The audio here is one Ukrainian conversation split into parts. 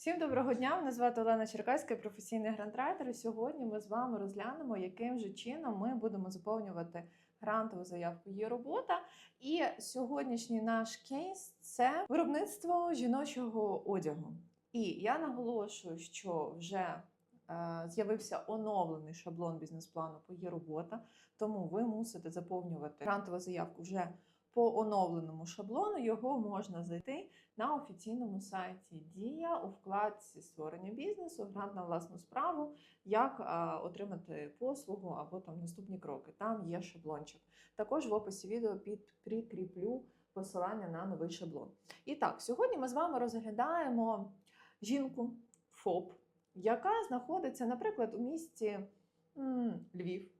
Всім доброго дня! Мене звати Олена Черкаська, професійний грантрайтер. Сьогодні ми з вами розглянемо, яким же чином ми будемо заповнювати грантову заявку є робота. І сьогоднішній наш кейс це виробництво жіночого одягу. І я наголошую, що вже е, з'явився оновлений шаблон бізнес-плану по є робота, тому ви мусите заповнювати грантову заявку вже по оновленому шаблону. Його можна знайти на офіційному сайті Дія у вкладці створення бізнесу, грант на власну справу, як отримати послугу або там наступні кроки. Там є шаблончик. Також в описі відео під прикріплю посилання на новий шаблон. І так, сьогодні ми з вами розглядаємо жінку ФОП, яка знаходиться, наприклад, у місті Львів.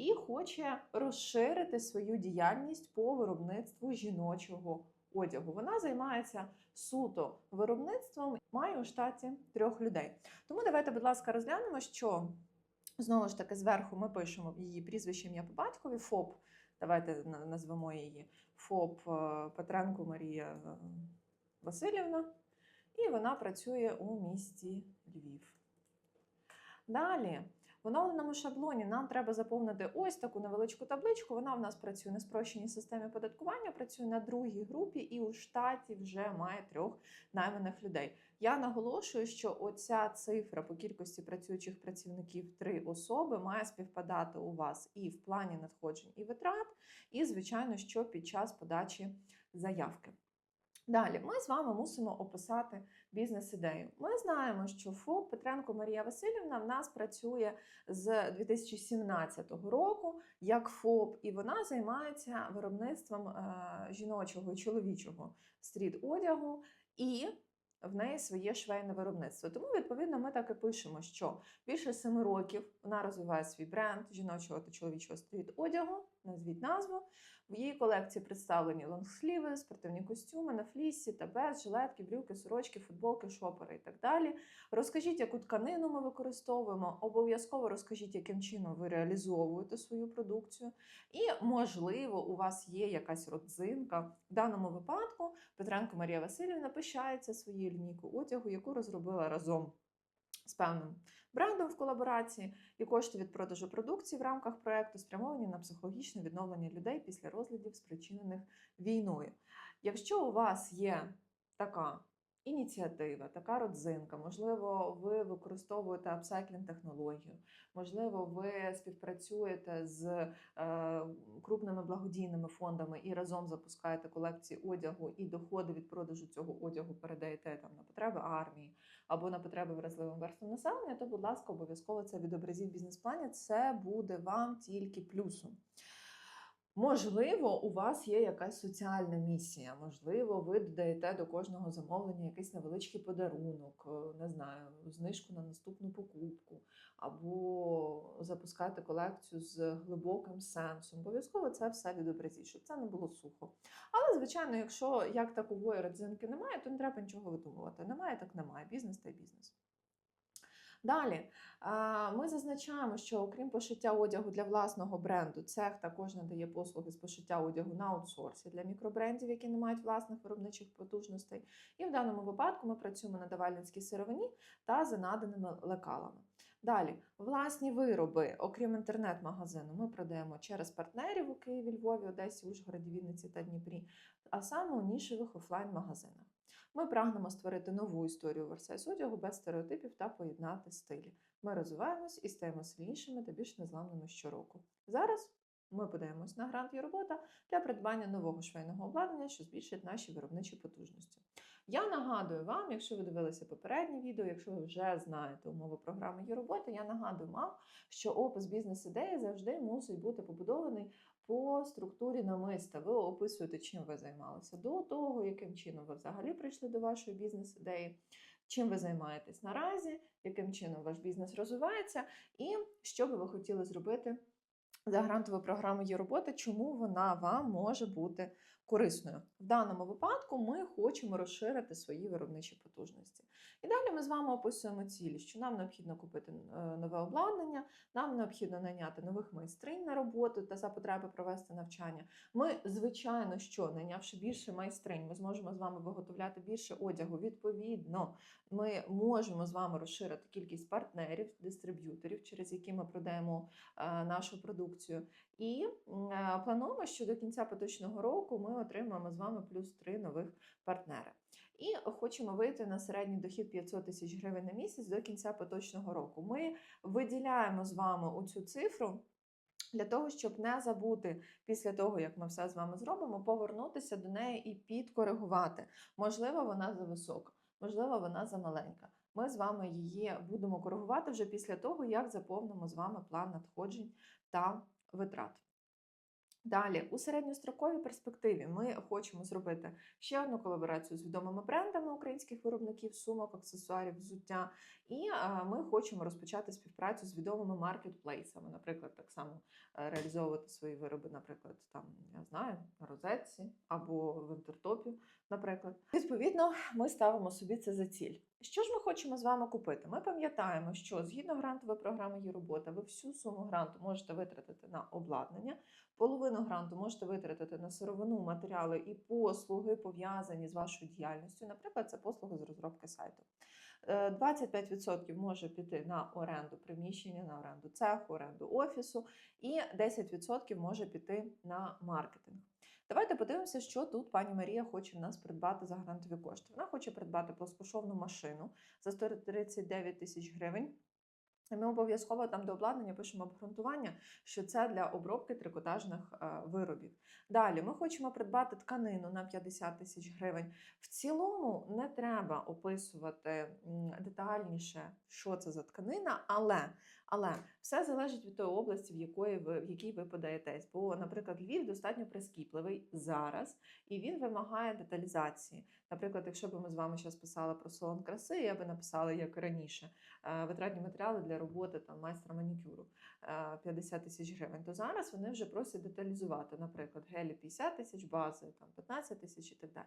І хоче розширити свою діяльність по виробництву жіночого одягу. Вона займається суто виробництвом, має у штаті трьох людей. Тому давайте, будь ласка, розглянемо, що знову ж таки зверху ми пишемо її прізвище ім'я по батькові ФОП. Давайте назвемо її ФОП е, Петренко Марія е, Васильівна. І вона працює у місті Львів. Далі, в оновленому шаблоні нам треба заповнити ось таку невеличку табличку. Вона в нас працює на спрощеній системі податкування, працює на другій групі і у штаті вже має трьох найманих людей. Я наголошую, що оця цифра по кількості працюючих працівників три особи має співпадати у вас і в плані надходжень і витрат, і, звичайно, що під час подачі заявки. Далі ми з вами мусимо описати бізнес-ідею. Ми знаємо, що ФОП Петренко Марія Васильівна в нас працює з 2017 року як ФОП, і вона займається виробництвом е, жіночого і чоловічого стріт-одягу і в неї своє швейне виробництво. Тому, відповідно, ми так і пишемо, що більше семи років вона розвиває свій бренд жіночого та чоловічого стріт-одягу, назвіть назву. В її колекції представлені лонгсліви, спортивні костюми на флісі та без, жилетки, брюки, сорочки, футболки, шопери і так далі. Розкажіть, яку тканину ми використовуємо. Обов'язково розкажіть, яким чином ви реалізовуєте свою продукцію. І, можливо, у вас є якась родзинка. В даному випадку Петренко Марія Васильівна пишається своєю лінійкою одягу, яку розробила разом з певним брендом в колаборації, і кошти від продажу продукції в рамках проекту спрямовані на психологічне відновлення людей після розглядів, спричинених війною. Якщо у вас є така ініціатива, така родзинка, можливо, ви використовуєте апсайклінг технологію, можливо, ви співпрацюєте з е, крупними благодійними фондами і разом запускаєте колекції одягу, і доходи від продажу цього одягу передаєте там на потреби армії або на потреби вразливим верствам населення, то, будь ласка, обов'язково це відобразіть в бізнес-плані. Це буде вам тільки плюсом. Можливо, у вас є якась соціальна місія, можливо, ви додаєте до кожного замовлення якийсь невеличкий подарунок, е, не знаю, знижку на наступну покупку, або запускаєте колекцію з глибоким сенсом. Обов'язково це все відобразіть, щоб це не було сухо. Але, звичайно, якщо як такової родзинки немає, то не треба нічого видумувати. Немає, так немає. Бізнес та й бізнес. Далі ми зазначаємо, що окрім пошиття одягу для власного бренду, цех також надає послуги з пошиття одягу на аутсорсі для мікробрендів, які не мають власних виробничих потужностей. І в даному випадку ми працюємо на давальницькій сировині та за наданими лекалами. Далі, власні вироби, окрім інтернет-магазину, ми продаємо через партнерів у Києві, Львові, Одесі, Ужгороді, Вінниці та Дніпрі, а саме у нішевих офлайн-магазинах. Ми прагнемо створити нову історію версайз одягу без стереотипів та поєднати стилі. Ми розвиваємось і стаємо сильнішими та більш незламними щороку. Зараз ми подаємось на грант і робота для придбання нового швейного обладнання, що збільшить наші виробничі потужності. Я нагадую вам, якщо ви дивилися попереднє відео, якщо ви вже знаєте умови програми є робота, я нагадую вам, що опис бізнес-ідеї завжди мусить бути побудований по структурі намиста. Ви описуєте, чим ви займалися до того, яким чином ви взагалі прийшли до вашої бізнес-ідеї, чим ви займаєтесь наразі, яким чином ваш бізнес розвивається, і що би ви хотіли зробити за грантовою програмою є робота, чому вона вам може бути корисною. В даному випадку ми хочемо розширити свої виробничі потужності. І далі ми з вами описуємо цілі, що нам необхідно купити е, нове обладнання, нам необхідно найняти нових майстринь на роботу та за потреби провести навчання. Ми, звичайно, що найнявши більше майстринь, ми зможемо з вами виготовляти більше одягу. Відповідно, ми можемо з вами розширити кількість партнерів, дистриб'юторів, через які ми продаємо е, нашу продукцію. І е, плануємо, що до кінця поточного року ми отримаємо з вами плюс три нових партнери. І хочемо вийти на середній дохід 500 тисяч гривень на місяць до кінця поточного року. Ми виділяємо з вами у цю цифру. Для того, щоб не забути після того, як ми все з вами зробимо, повернутися до неї і підкоригувати. Можливо, вона зависока, можливо, вона замаленька. Ми з вами її будемо коригувати вже після того, як заповнимо з вами план надходжень та витрат. Далі, у середньостроковій перспективі ми хочемо зробити ще одну колаборацію з відомими брендами українських виробників, сумок, аксесуарів, взуття. І ми хочемо розпочати співпрацю з відомими маркетплейсами, наприклад, так само е, реалізовувати свої вироби, наприклад, там я знаю, на розетці або в інтертопі, наприклад. Відповідно, ми ставимо собі це за ціль. Що ж ми хочемо з вами купити? Ми пам'ятаємо, що згідно грантової програми є робота, ви всю суму гранту можете витратити на обладнання. Половину гранту можете витратити на сировину, матеріали і послуги, пов'язані з вашою діяльністю. Наприклад, це послуги з розробки сайту. Е, 25% може піти на оренду приміщення, на оренду цеху, оренду офісу, і 10% може піти на маркетинг. Давайте подивимося, що тут пані Марія хоче в нас придбати за грантові кошти. Вона хоче придбати плоскошовну машину за 139 тисяч гривень. І Ми обов'язково там до обладнання пишемо обґрунтування, що це для обробки трикотажних е, виробів. Далі ми хочемо придбати тканину на 50 тисяч гривень. В цілому не треба описувати детальніше, що це за тканина, але, але все залежить від тої області, в якої ви в якій ви подаєтесь. Бо, наприклад, Львів достатньо прискіпливий зараз, і він вимагає деталізації. Наприклад, якщо б ми з вами зараз писали про салон краси, я би написала як раніше е, витратні матеріали для роботи там майстра манікюру е, 50 тисяч гривень. То зараз вони вже просять деталізувати, наприклад, гелі 50 тисяч, бази там 15 тисяч і так далі.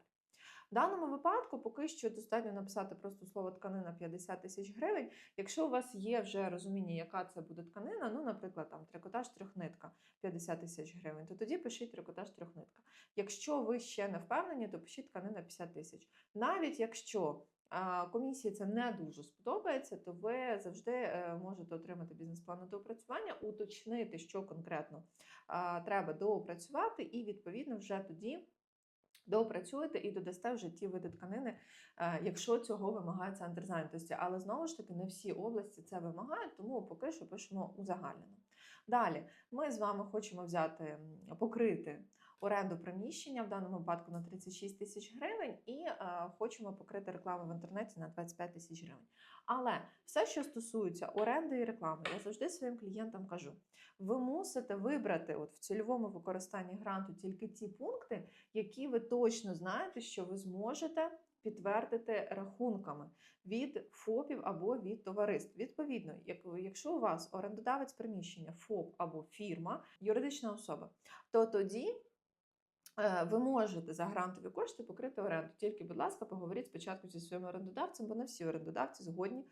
В даному випадку поки що достатньо написати просто слово тканина 50 тисяч гривень. Якщо у вас є вже розуміння, яка це буде тканина, ну, наприклад, там трикотаж трьохнитка 50 тисяч гривень, то тоді пишіть трикотаж трьохнитка. Якщо ви ще не впевнені, то пишіть тканина 50 тисяч. Навіть якщо комісії це не дуже сподобається, то ви завжди е, можете отримати бізнес-план на доопрацювання, уточнити, що конкретно треба доопрацювати, і відповідно вже тоді. Доопрацюєте і додасте вже ті види тканини, е, якщо цього вимагає центр зайнятості. Але знову ж таки не всі області це вимагають, тому поки що пишемо узагальнено. Далі ми з вами хочемо взяти покрити оренду приміщення в даному випадку на 36 тисяч гривень, і е, хочемо покрити рекламу в інтернеті на 25 тисяч гривень. Але все, що стосується оренди і реклами, я завжди своїм клієнтам кажу: ви мусите вибрати от в цільовому використанні гранту тільки ті пункти, які ви точно знаєте, що ви зможете підтвердити рахунками від ФОПів або від товариств. Відповідно, якщо у вас орендодавець приміщення, ФОП або фірма, юридична особа, то тоді. Е, Ви можете за грантові кошти покрити оренду. Тільки, будь ласка, поговоріть спочатку зі своїм орендодавцем, бо не всі орендодавці згодні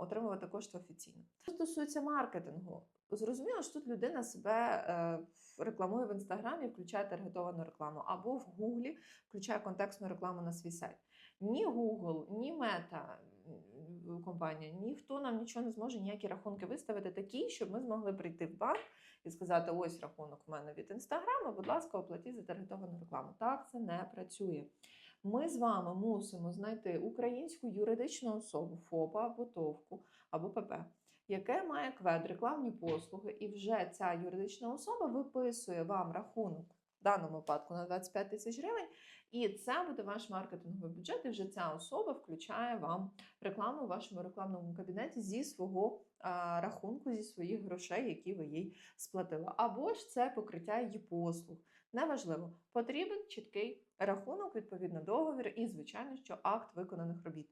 отримувати кошти офіційно. Що стосується маркетингу, зрозуміло, що тут людина себе е, рекламує в інстаграмі, включає таргетовану рекламу, або в Гуглі включає контекстну рекламу на свій сайт. Ні Google, ні Мета компанія, ніхто нам нічого не зможе ніякі рахунки виставити такі, щоб ми змогли прийти в банк і сказати: ось рахунок в мене від інстаграму, будь ласка, оплатіть за таргетовану рекламу. Так це не працює. Ми з вами мусимо знайти українську юридичну особу, ФОПа або ТОВку або ПП, яке має квед рекламні послуги, і вже ця юридична особа виписує вам рахунок в даному випадку на 25 тисяч гривень, і це буде ваш маркетинговий бюджет. І вже ця особа включає вам рекламу у вашому рекламному кабінеті зі свого а, рахунку, зі своїх грошей, які ви їй сплатили. Або ж це покриття її послуг. Неважливо, потрібен чіткий рахунок, відповідно договір і, звичайно, що акт виконаних робіт.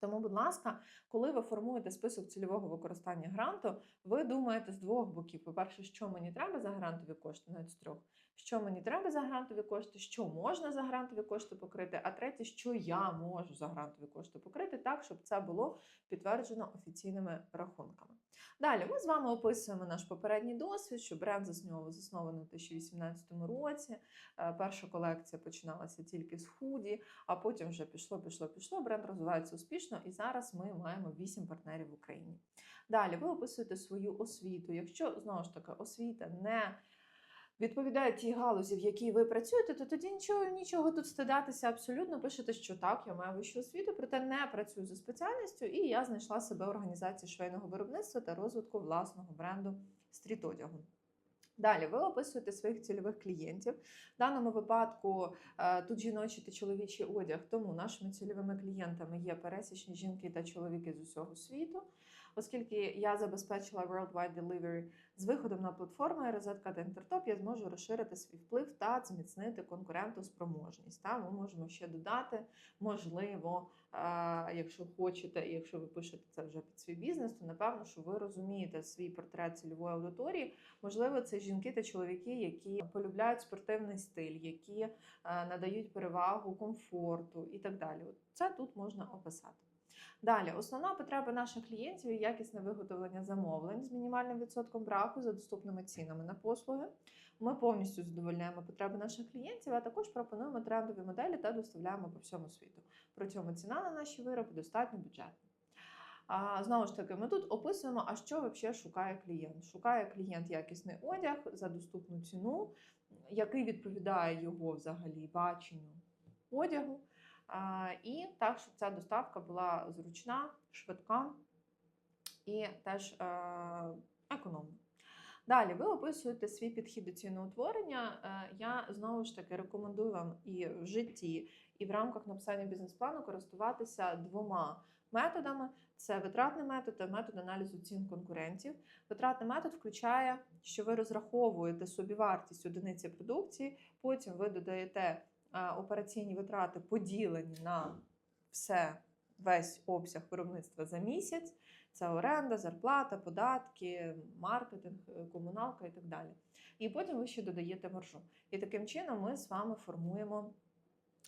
Тому, будь ласка, коли ви формуєте список цільового використання гранту, ви думаєте з двох боків. По-перше, що мені треба за грантові кошти, навіть з трьох. Що мені треба за грантові кошти, що можна за грантові кошти покрити, а третє, що я можу за грантові кошти покрити, так, щоб це було підтверджено офіційними рахунками. Далі ми з вами описуємо наш попередній досвід, що бренд заснов- заснований у 2018 році. Е, Перша колекція починалася тільки з худі, а потім вже пішло, пішло, пішло. Бренд розвивається успішно, і зараз ми маємо 8 партнерів в Україні. Далі ви описуєте свою освіту. Якщо знову ж таки освіта не відповідає тій галузі, в якій ви працюєте, то тоді нічого, нічого тут стидатися абсолютно. Пишете, що так, я маю вищу освіту, проте не працюю за спеціальністю, і я знайшла себе в організації швейного виробництва та розвитку власного бренду стріт-одягу. Далі ви описуєте своїх цільових клієнтів. В даному випадку е, тут жіночий та чоловічий одяг, тому нашими цільовими клієнтами є пересічні жінки та чоловіки з усього світу. Оскільки я забезпечила Worldwide Delivery з виходом на платформу RZ та Intertop, я зможу розширити свій вплив та зміцнити конкурентоспроможність. Та ми можемо ще додати, можливо, е, якщо хочете, і якщо ви пишете це вже під свій бізнес, то напевно, що ви розумієте свій портрет цільової аудиторії. Можливо, це жінки та чоловіки, які полюбляють спортивний стиль, які е, надають перевагу комфорту і так далі. Це тут можна описати. Далі, основна потреба наших клієнтів якісне виготовлення замовлень з мінімальним відсотком браку за доступними цінами на послуги. Ми повністю задовольняємо потреби наших клієнтів, а також пропонуємо трендові моделі та доставляємо по всьому світу. При цьому ціна на наші вироби достатньо бюджетна. А, знову ж таки, ми тут описуємо, а що взагалі шукає клієнт. Шукає клієнт якісний одяг за доступну ціну, який відповідає його взагалі баченню одягу. І так, щоб ця доставка була зручна, швидка і теж е, економна. Далі ви описуєте свій підхід до ціноутворення. Е, Я знову ж таки рекомендую вам і в житті, і в рамках написання бізнес-плану користуватися двома методами: це витратний метод та метод аналізу цін конкурентів. Витратний метод включає, що ви розраховуєте собівартість одиниці продукції, потім ви додаєте операційні витрати, поділені на все, весь обсяг виробництва за місяць. Це оренда, зарплата, податки, маркетинг, е, комуналка і так далі. І потім ви ще додаєте маржу. І таким чином ми з вами формуємо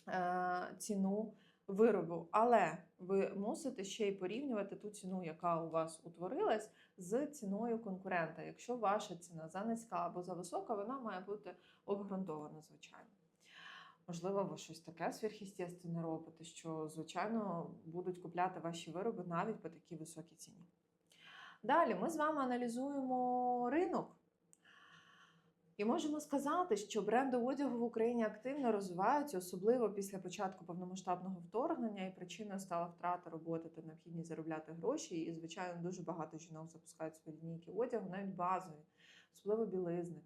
е, ціну виробу. Але ви мусите ще й порівнювати ту ціну, яка у вас утворилась, з ціною конкурента. Якщо ваша ціна за низька або за висока, вона має бути обґрунтована, звичайно. Можливо, ви щось таке сверхъестественне робите, що, звичайно, будуть купляти ваші вироби навіть по такій високій ціні. Далі ми з вами аналізуємо ринок. І можемо сказати, що бренди одягу в Україні активно розвиваються, особливо після початку повномасштабного вторгнення, і причиною стала втрата роботи та необхідність заробляти гроші. І, звичайно, дуже багато жінок запускають свої лінійки одягу, навіть базові, особливо білизни.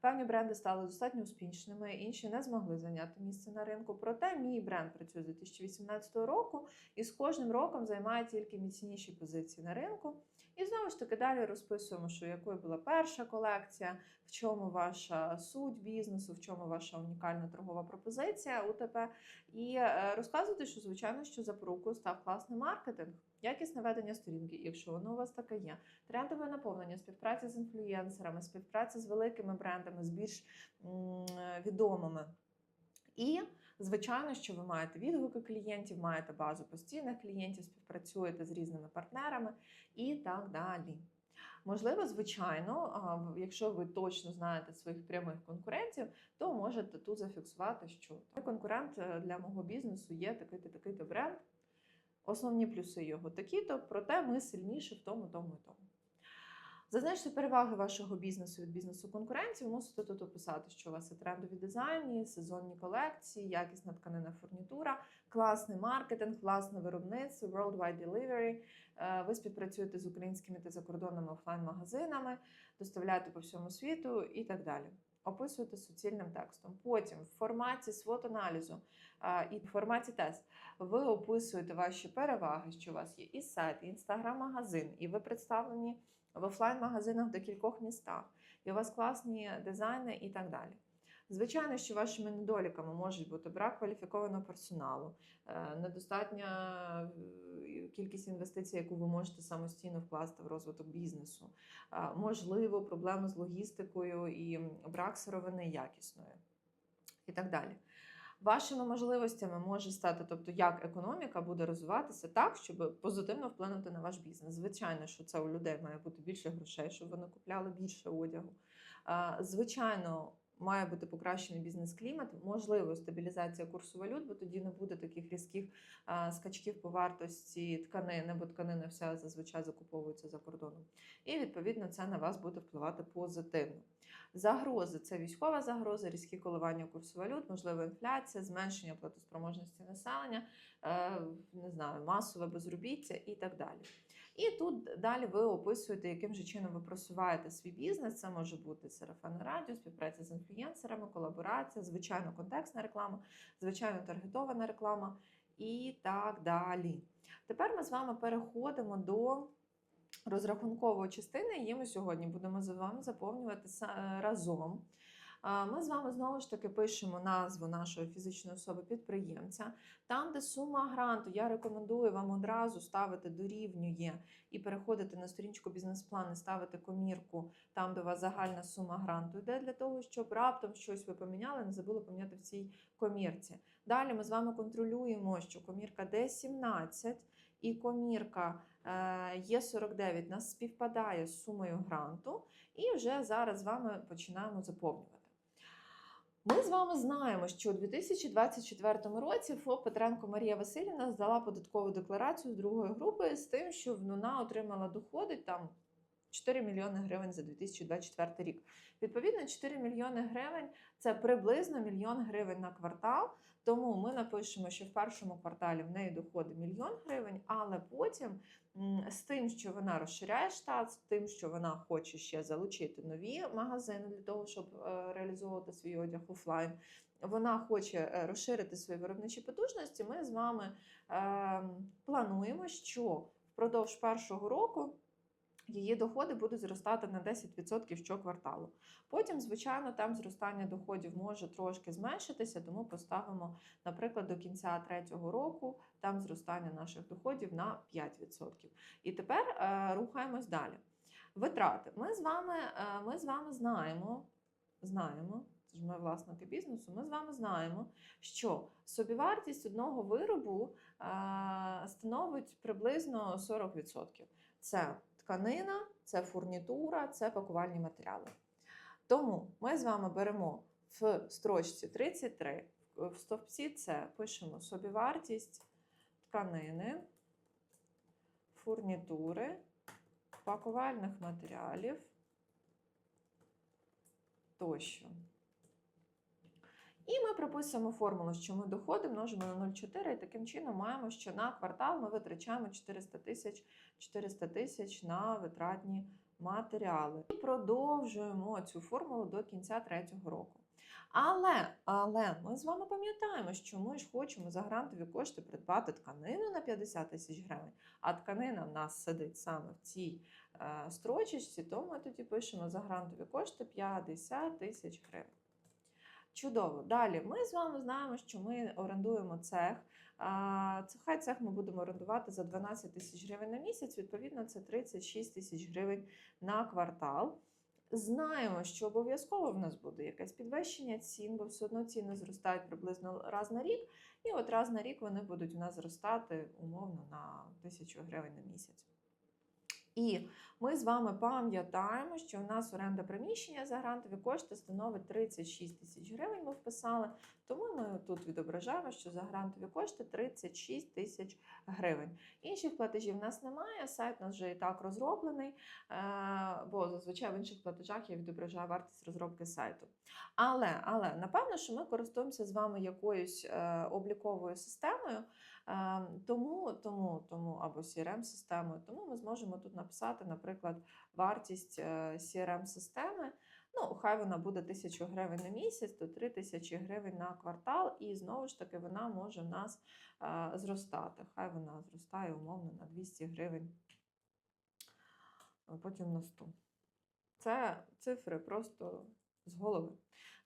Певні бренди стали достатньо успішними, інші не змогли зайняти місце на ринку. Проте мій бренд працює з 2018 року і з кожним роком займає тільки міцніші позиції на ринку. І знову ж таки далі розписуємо, що якою була перша колекція, в чому ваша суть бізнесу, в чому ваша унікальна торгова пропозиція УТП. І е, розказуйте, що звичайно, що запорукою став класний маркетинг, якісне ведення сторінки, якщо воно у вас таке є, трендове наповнення, співпраця з інфлюєнсерами, співпраця з великими брендами, з більш відомими. І Звичайно, що ви маєте відгуки клієнтів, маєте базу постійних клієнтів, співпрацюєте з різними партнерами і так далі. Можливо, звичайно, якщо ви точно знаєте своїх прямих конкурентів, то можете тут зафіксувати, що конкурент е, для мого бізнесу є такий-то, такий-то бренд. Основні плюси його такі-то, проте ми сильніші в тому, тому і тому. Зазначте переваги вашого бізнесу від бізнесу конкурентів. Мусите тут описати, що у вас є трендові дизайні, сезонні колекції, якісна тканина фурнітура, класний маркетинг, власне виробництво, worldwide delivery. Е, Ви співпрацюєте з українськими та закордонними офлайн-магазинами, доставляєте по всьому світу і так далі. Описуєте суцільним текстом. Потім в форматі свот-аналізу і в форматі тест ви описуєте ваші переваги, що у вас є і сайт, і інстаграм-магазин, і ви представлені в офлайн-магазинах в декількох містах, і у вас класні дизайни і так далі. Звичайно, що вашими недоліками можуть бути брак кваліфікованого персоналу, е, недостатня кількість інвестицій, яку ви можете самостійно вкласти в розвиток бізнесу. Можливо, проблеми з логістикою і брак сировини якісної і так далі. Вашими можливостями може стати, тобто, як економіка буде розвиватися так, щоб позитивно вплинути на ваш бізнес. Звичайно, що це у людей має бути більше грошей, щоб вони купляли більше одягу. Звичайно, має бути покращений бізнес-клімат, можливо, стабілізація курсу валют, бо тоді не буде таких різких скачків по вартості тканини, бо тканина вся зазвичай закуповується за кордоном. І відповідно це на вас буде впливати позитивно. Загрози це військова загроза, різкі коливання курсу валют, можливо, інфляція, зменшення платоспроможності населення, е, не знаю, масове безробіття і так далі. І тут далі ви описуєте, яким же чином ви просуваєте свій бізнес. Це може бути сарафанне радіо, співпраця з інфлюєнсерами, колаборація, звичайно, контекстна реклама, звичайно, таргетована реклама і так далі. Tепер ми з вами переходимо до розрахункової частини. Її ми сьогодні будемо з вами заповнювати разом. Ми з вами знову ж таки пишемо назву нашої фізичної особи підприємця. Там, де сума гранту, я рекомендую вам одразу ставити дорівнює і переходити на сторінку бізнес-план і ставити комірку там, де у вас загальна сума гранту йде, для того, щоб раптом щось ви поміняли, не забули поміняти в цій комірці. Далі ми з вами контролюємо, що комірка D17 і комірка е, Є49 нас співпадає з сумою гранту, і вже зараз з вами починаємо заповнювати. Ми з вами знаємо, що у 2024 році ФОП Петренко Марія Васильівна здала податкову декларацію з другої групи з тим, що вона отримала доходи там 4 мільйони гривень за 2024 рік. Відповідно, 4 мільйони гривень це приблизно мільйон гривень на квартал. Тому ми напишемо, що в першому кварталі в неї доходи мільйон гривень, але потім з тим, що вона розширяє штат, з тим, що вона хоче ще залучити нові магазини для того, щоб е, реалізовувати свій одяг офлайн. Вона хоче е, розширити свої виробничі потужності. Ми з вами е, плануємо, що впродовж першого року її доходи будуть зростати на 10% щокварталу. Потім, звичайно, там зростання доходів може трошки зменшитися, тому поставимо, наприклад, до кінця третього року там зростання наших доходів на 5%. І тепер е, рухаємось далі. Витрати. Ми з вами, е, ми з вами знаємо, знаємо. Це ж ми власники бізнесу. Ми з вами знаємо, що собівартість одного виробу е, становить приблизно 40%. Це тканина, це фурнітура, це пакувальні матеріали. Тому ми з вами беремо в строчці 33, в стовпці це пишемо собівартість тканини, фурнітури, пакувальних матеріалів тощо. І ми прописуємо формулу, що ми доходи множимо на 0,4 і таким чином маємо, що на квартал ми витрачаємо 400 тисяч 400 тисяч на витратні матеріали. І продовжуємо цю формулу до кінця третього року. Але, але ми з вами пам'ятаємо, що ми ж хочемо за грантові кошти придбати тканину на 50 тисяч гривень, а тканина в нас сидить саме в цій е, строчечці, то ми тоді пишемо за грантові кошти 50 тисяч гривень. Чудово. Далі ми з вами знаємо, що ми орендуємо цех. Хай цех ми будемо орендувати за 12 тисяч гривень на місяць, відповідно, це 36 тисяч гривень на квартал. Знаємо, що обов'язково в нас буде якесь підвищення цін, бо все одно ціни зростають приблизно раз на рік, і от раз на рік вони будуть у нас зростати умовно на тисячу гривень на місяць. І ми з вами пам'ятаємо, що у нас оренда приміщення за грантові кошти становить 36 тисяч гривень. Ми вписали, тому ми тут відображаємо, що за грантові кошти 36 тисяч гривень. Інших платежів в нас немає. Сайт у нас вже і так розроблений, е, бо зазвичай в інших платежах я відображаю вартість розробки сайту. Але, але напевно, що ми користуємося з вами якоюсь е, обліковою системою. Е, Тому, тому, тому або CRM-системою, тому ми зможемо тут написати, наприклад, вартість е, CRM-системи. Ну, хай вона буде 1000 гривень на місяць, то 3000 гривень на квартал, і знову ж таки вона може в нас е, зростати. Хай вона зростає умовно на 200 гривень, а потім на 100. Це цифри просто з голови.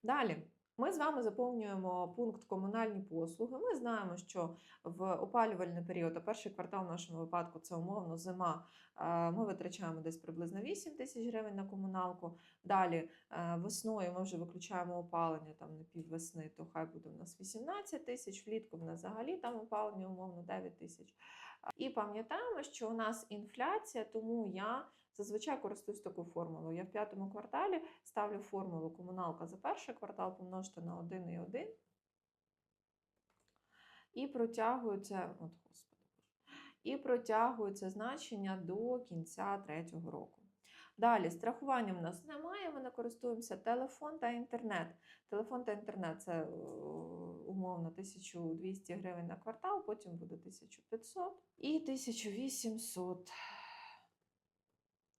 Далі. Ми з вами заповнюємо пункт комунальні послуги. Ми знаємо, що в опалювальний період, а перший квартал в нашому випадку це умовно зима. е, Ми витрачаємо десь приблизно 8 тисяч гривень на комуналку. Далі е, весною ми вже виключаємо опалення там на піввесни, то хай буде у нас 18 тисяч, влітку в нас взагалі там опалення умовно 9 тисяч. І пам'ятаємо, що у нас інфляція, тому я зазвичай користуюсь такою формулою. Я в п'ятому кварталі ставлю формулу комуналка за перший квартал помножити на 1,1 і протягую це, от господи, і протягую це значення до кінця третього року. Далі, страхування в нас немає, ми не користуємося телефон та інтернет. Телефон та інтернет це е, умовно 1200 гривень на квартал, потім буде 1500 і 1800.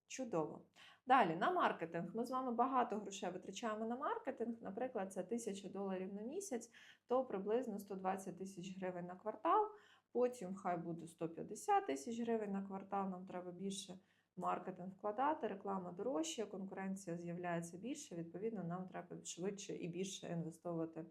Чудово. Далі на маркетинг. Ми з вами багато грошей витрачаємо на маркетинг. Наприклад, це 1000 доларів на місяць, то приблизно 120 тисяч гривень на квартал. Потім хай буде 150 тисяч гривень на квартал. Нам треба більше маркетинг вкладати, реклама дорожча, конкуренція з'являється більше. Відповідно, нам треба швидше і більше інвестувати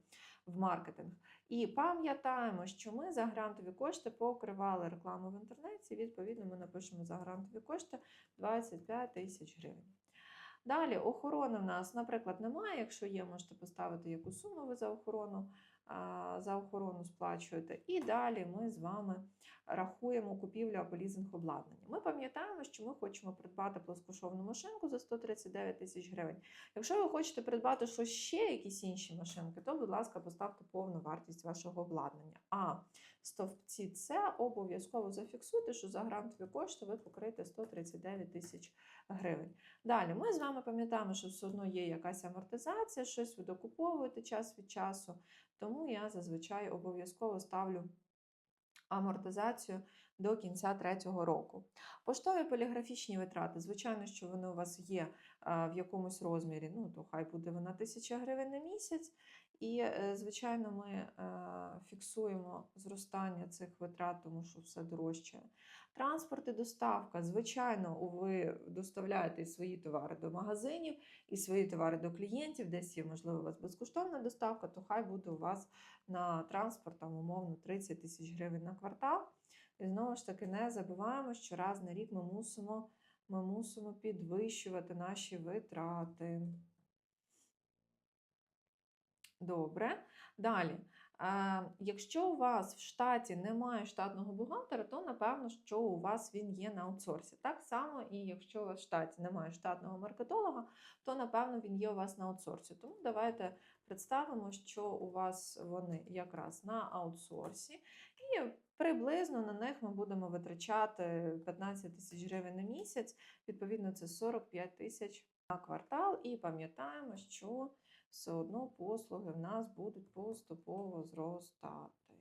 в маркетинг. І пам'ятаємо, що ми за грантові кошти покривали рекламу в інтернеті. Відповідно, ми напишемо за грантові кошти 25 тисяч гривень. Далі охорони в нас, наприклад, немає. Якщо є, можете поставити яку суму ви за охорону, за охорону сплачуєте. І далі ми з вами рахуємо купівлю або лізинг обладнання. Ми пам'ятаємо, що ми хочемо придбати плоскошовну машинку за 139 тисяч гривень. Якщо ви хочете придбати щось ще, якісь інші машинки, то, будь ласка, поставте повну вартість вашого обладнання. А стовпці С обов'язково зафіксуйте, що за грантові кошти ви покриєте 139 тисяч гривень. Далі ми з вами пам'ятаємо, що все одно є якась амортизація, щось ви докуповуєте час від часу. Тому я зазвичай обов'язково ставлю амортизацію до кінця третього року. Поштові поліграфічні витрати, звичайно, що вони у вас є в якомусь розмірі, ну то хай буде вона 1000 гривень на місяць. І, е, звичайно, ми е, фіксуємо зростання цих витрат, тому що все дорожче. Транспорт і доставка. Звичайно, ви доставляєте свої товари до магазинів і свої товари до клієнтів, десь є, можливо, у вас безкоштовна доставка, то хай буде у вас на транспорт там, умовно 30 тисяч гривень на квартал. І знову ж таки, не забуваємо, що раз на рік ми мусимо, ми мусимо підвищувати наші витрати. Добре. Далі. Е, Якщо у вас в штаті немає штатного бухгалтера, то напевно, що у вас він є на аутсорсі. Так само, і якщо у вас в штаті немає штатного маркетолога, то напевно він є у вас на аутсорсі. Тому давайте представимо, що у вас вони якраз на аутсорсі, і приблизно на них ми будемо витрачати 15 тисяч гривень на місяць. Відповідно, це 45 тисяч на квартал. І пам'ятаємо, що все одно послуги в нас будуть поступово зростати.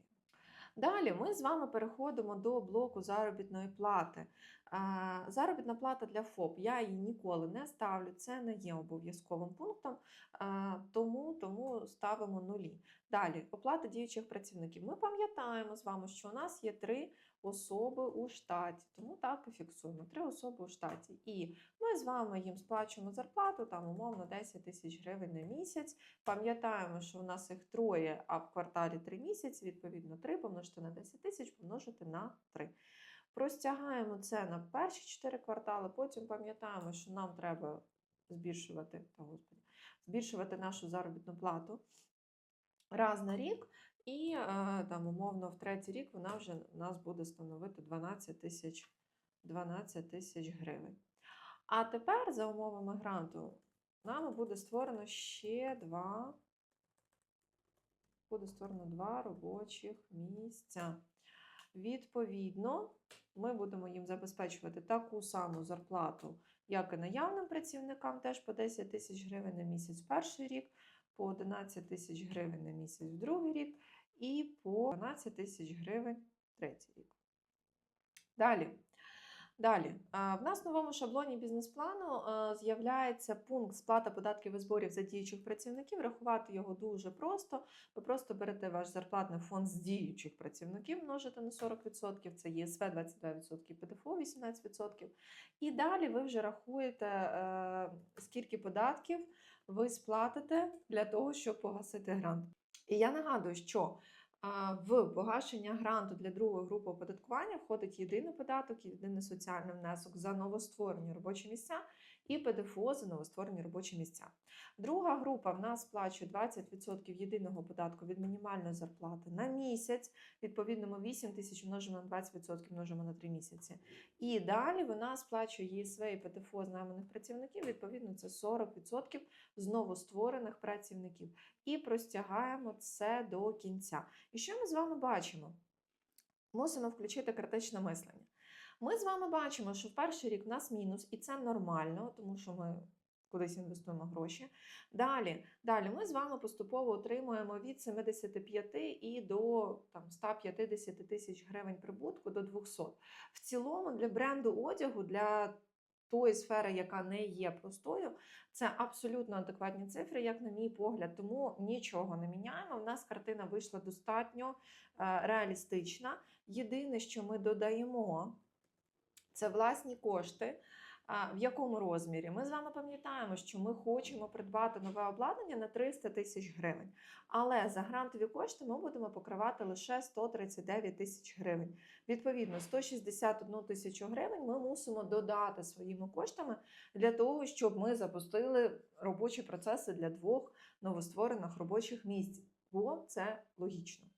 Далі ми з вами переходимо до блоку заробітної плати. Заробітна плата для ФОП. Я її ніколи не ставлю, це не є обов'язковим пунктом, тому, тому ставимо нулі. Далі, оплата діючих працівників. Ми пам'ятаємо з вами, що у нас є три особи у штаті, тому так і фіксуємо три особи у штаті. І ми з вами їм сплачуємо зарплату, там умовно 10 тисяч гривень на місяць. Пам'ятаємо, що у нас їх троє, а в кварталі 3 місяці, відповідно, 3 помножити на 10 тисяч помножити на 3. Простягаємо це на перші 4 квартали, потім пам'ятаємо, що нам треба збільшувати, та господи, збільшувати нашу заробітну плату раз на рік. І там, умовно, в третій рік вона вже у нас буде становити 12 тисяч 12 тисяч гривень. А тепер, за умовами гранту, нами буде створено ще два, буде створено два робочих місця. Відповідно, ми будемо їм забезпечувати таку саму зарплату, як і наявним працівникам, теж по 10 тисяч гривень на місяць перший рік, по 11 тисяч гривень на місяць в другий рік і по 12 тисяч гривень третій рік. Далі. Далі, в нас в новому шаблоні бізнес-плану з'являється пункт сплата податків і зборів за діючих працівників. Рахувати його дуже просто. Ви просто берете ваш зарплатний фонд з діючих працівників, множите на 40%, це ЄСВ 22%, ПДФО 18%. І далі ви вже рахуєте, е, скільки податків ви сплатите для того, щоб погасити грант. І я нагадую, що в погашення гранту для другої групи оподаткування входить єдиний податок, єдиний соціальний внесок за новостворені робочі місця і ПДФО за новостворені робочі місця. Друга група в нас сплачує 20% єдиного податку від мінімальної зарплати на місяць. Відповідно, ми 8 тисяч множимо на 20%, множимо на 3 місяці. І далі вона сплачує ЄСВ і ПДФО з працівників. Відповідно, це 40% з новостворених працівників. І простягаємо це до кінця. І що ми з вами бачимо? Мусимо включити критичне мислення. Ми з вами бачимо, що в перший рік в нас мінус, і це нормально, тому що ми кудись інвестуємо гроші. Далі, далі ми з вами поступово отримуємо від 75 і до там, 150 тисяч гривень прибутку до 200. В цілому для бренду одягу, для тої сфери, яка не є простою, це абсолютно адекватні цифри, як на мій погляд. Тому нічого не міняємо. У нас картина вийшла достатньо е, реалістична. Єдине, що ми додаємо, це власні кошти. В якому розмірі? Ми з вами пам'ятаємо, що ми хочемо придбати нове обладнання на 300 тисяч гривень. Але за грантові кошти ми будемо покривати лише 139 тисяч гривень. Відповідно, 161 тисячу гривень ми мусимо додати своїми коштами для того, щоб ми запустили робочі процеси для двох новостворених робочих місць. Бо це логічно.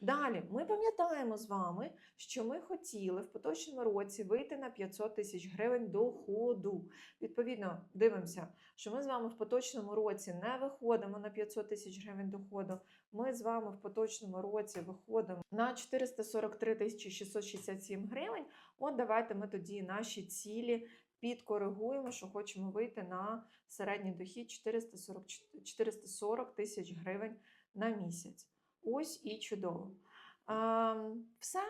Далі ми пам'ятаємо з вами, що ми хотіли в поточному році вийти на 500 тисяч гривень доходу. Відповідно, дивимося, що ми з вами в поточному році не виходимо на 500 тисяч гривень доходу. Ми з вами в поточному році виходимо на 443 тисячі 667 гривень. От давайте ми тоді наші цілі підкоригуємо, що хочемо вийти на середній дохід 440 440 тисяч гривень на місяць. Ось і чудово. А, все.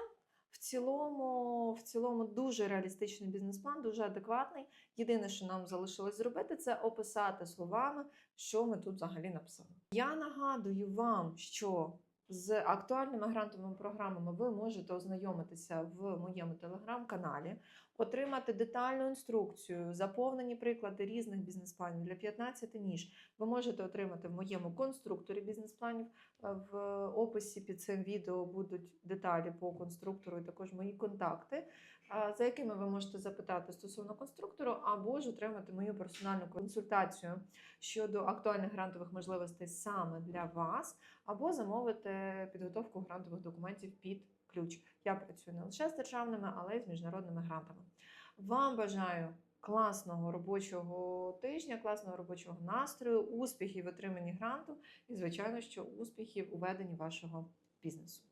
В цілому, в цілому дуже реалістичний бізнес-план, дуже адекватний. Єдине, що нам залишилось зробити, це описати словами, що ми тут взагалі написали. Я нагадую вам, що з актуальними грантовими програмами ви можете ознайомитися в моєму телеграм-каналі, отримати детальну інструкцію, заповнені приклади різних бізнес-планів для 15 ніж. Ви можете отримати в моєму конструкторі бізнес-планів. В описі під цим відео будуть деталі по конструктору і також мої контакти, за якими ви можете запитати стосовно конструктору, або ж отримати мою персональну консультацію щодо актуальних грантових можливостей саме для вас, або замовити підготовку грантових документів під ключ. Я працюю не лише з державними, але й з міжнародними грантами. Вам бажаю класного робочого тижня, класного робочого настрою, успіхів в отриманні гранту і, звичайно, що успіхів у веденні вашого бізнесу.